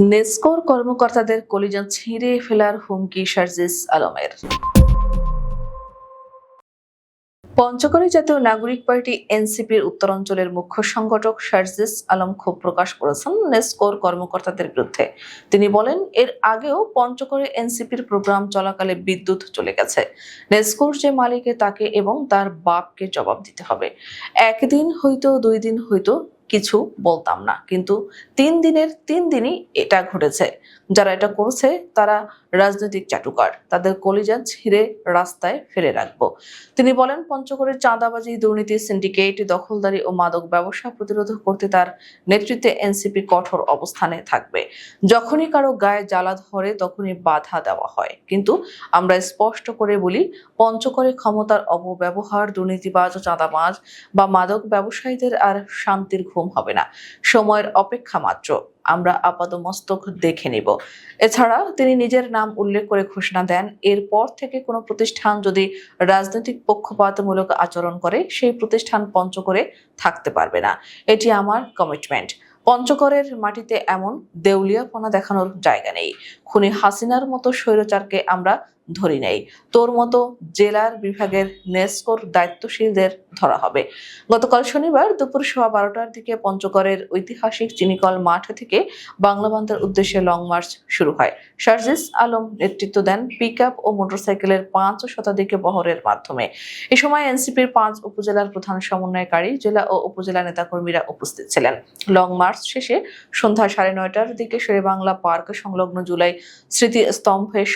নেসকোর কর্মকর্তাদের কলিজা ছিঁড়ে ফেলার হুমকি শারজিস আলমের। পঞ্চগড়ে জাতীয় নাগরিক পার্টি এনসিপির উত্তরাঞ্চলের মুখ্য সংগঠক শারজিস আলম ক্ষোভ প্রকাশ করেছেন নেসকোর কর্মকর্তাদের বিরুদ্ধে। তিনি বলেন, এর আগেও পঞ্চগড়ে এনসিপির প্রোগ্রাম চলাকালে বিদ্যুৎ চলে গেছে। নেসকোর যে মালিকে তাকে এবং তার বাপকে জবাব দিতে হবে। একদিন হইতো, দুই দিন হয়তো কিছু বলতাম না। কিন্তু তিন দিনের তিন দিনই এটা ঘটেছে। যারা এটা করছে তারা রাজনৈতিক চাটুকার তাদের কলিজা ছিঁড়ে রাস্তায় ফেলে রাখব। তিনি বলেন, পঞ্চগড়ের চাঁদাবাজি, দুর্নীতি, সিন্ডিকেট, দখলদারি ও মাদক ব্যবসা প্রতিরোধ করতে তার নেতৃত্বে এনসিপি কঠোর অবস্থানে থাকবে। যখনই কারও গায়ে জ্বালা ধরে, তখনই বাধা দেওয়া হয়। কিন্তু আমরা স্পষ্ট করে বলি, পঞ্চগড়ে ক্ষমতার অপব্যবহার, দুর্নীতিবাজ ও চাঁদাবাজ বা মাদক ব্যবসায়ীদের আর শান্তির ঘুম হবে না। সময়ের অপেক্ষা মাত্র। আমরা আপাতমস্তক দেখে নিব। এছাড়া তিনি নিজের নাম উল্লেখ করে ঘোষণা দেন, এরপর থেকে কোনো প্রতিষ্ঠান যদি রাজনৈতিক পক্ষপাতমূলক আচরণ করে, সেই প্রতিষ্ঠান পঞ্চ করে থাকতে পারবে না। এটি আমার কমিটমেন্ট পঞ্চগড়ের মাটিতে এমন দেউলিয়াপনা দেখানোর জায়গা নেই। খুনি হাসিনার মতো স্বৈরচারকে আমরা ধরি নেই। তোর মতো জেলার বিভাগের নেসকোর দায়িত্বশীলদের ধরা হবে। গতকাল শনিবার দুপুর সোয়া বারোটার দিকে পঞ্চগড়ের ঐতিহাসিক চিনিকল মাঠ থেকে বাংলা বান্ধার উদ্দেশ্যে লং মার্চ শুরু হয়। শারজিস আলম নেতৃত্ব দেন পিক ও মোটরসাইকেলের পাঁচ শতাধিক বহরের মাধ্যমে। এ সময় এনসিপির পাঁচ উপজেলার প্রধান সমন্বয়কারী জেলা ও উপজেলা নেতাকর্মীরা উপস্থিত ছিলেন। লং মার্চ শেষে সন্ধ্যা সাড়ে নয়টার দিকে শেরে বাংলা পার্ক সংলগ্ন জুলাই স্মৃতি স্তম্ভের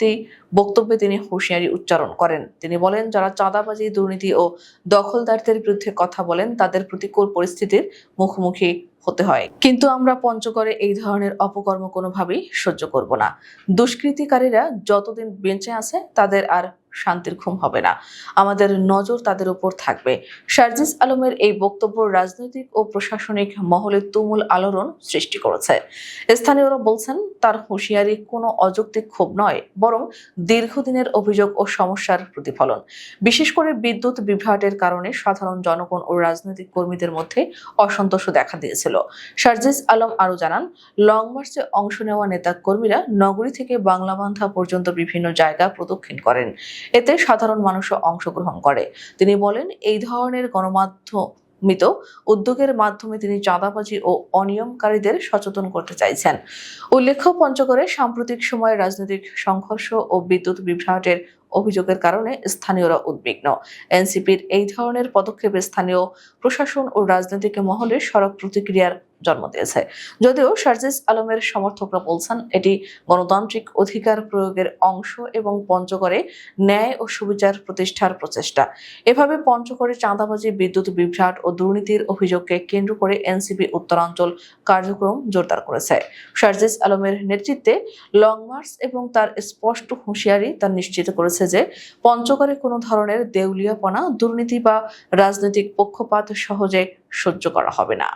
সমাপ্তি বক্তব্যে তিনি হুঁশিয়ারি উচ্চারণ করেন। তিনি বলেন, যারা চাঁদাবাজি, দুর্নীতি ও দখলদারদের বিরুদ্ধে কথা বলেন, তাদের প্রতিকূল পরিস্থিতির মুখোমুখি হতে হয়। কিন্তু আমরা পঞ্চগড়ে এই ধরনের অপকর্ম কোনোভাবেই সহ্য করব না। দুষ্কৃতিকারীরা যতদিন বেঁচে আছে, তাদের আর শান্তির ঘুম হবে না। আমাদের নজর তাদের উপর থাকবে। শারজিস আলমের এই বক্তব্য রাজনৈতিক ও প্রশাসনিক মহলে তুমুল আলোড়ন সৃষ্টি করেছে। স্থানীয়রা বলছেন, তার হুঁশিয়ারি কোনো অযৌক্তিক ক্ষোভ নয় বরং দীর্ঘদিনের অভিযোগ ও সমস্যার প্রতিফলন। বিশেষ করে বিদ্যুৎ বিভ্রাটের কারণে সাধারণ জনগণ ও রাজনৈতিক কর্মীদের মধ্যে অসন্তোষ দেখা দিয়েছিল। শারজিস আলম আরও জানান, লং মার্চে অংশ নেওয়া নেতা কর্মীরা নগরী থেকে বাংলাবান্ধা পর্যন্ত বিভিন্ন জায়গা প্রদক্ষিণ করেন। এতে সাধারণ মানুষও অংশগ্রহণ করে। তিনি বলেন, এই ধরনের গণমাধ্যম মিত উদ্যোগের মাধ্যমে তিনি চাঁদাবাজি ও অনিয়মকারীদের সচেতন করতে চাইছেন। উল্লেখ্য, পঞ্চগড়ে সাম্প্রতিক সময়ে রাজনৈতিক সংঘর্ষ ও বিদ্যুৎ বিভ্রাটের অভিযোগের কারণে স্থানীয়রা উদ্বিগ্ন। এনসিপির এই ধরনের পদক্ষেপে স্থানীয় প্রশাসন ও রাজনৈতিক মহলে সড়ক প্রতিক্রিয়ার জন্ম দিয়েছে। যদিও শারজিস আলমের সমর্থকরা বলছেন, এটি গণতান্ত্রিক অধিকার প্রয়োগের অংশ এবং পঞ্চগড়ে ন্যায় ও সুবিচার প্রতিষ্ঠার প্রচেষ্টা। এভাবে পঞ্চগড়ে চাঁদাবাজি, বিদ্যুৎ বিভ্রাট ও দুর্নীতির অভিযোগকে কেন্দ্র করে এনসিপি উত্তরাঞ্চল কার্যক্রম জোরদার করেছে। শারজিস আলমের নেতৃত্বে লং মার্চ এবং তার স্পষ্ট হুঁশিয়ারি তা নিশ্চিত করেছে যে, পঞ্চগড়ে কোনো ধরনের দেউলিয়াপনা, দুর্নীতি বা রাজনৈতিক পক্ষপাত সহজে সহ্য করা হবে না।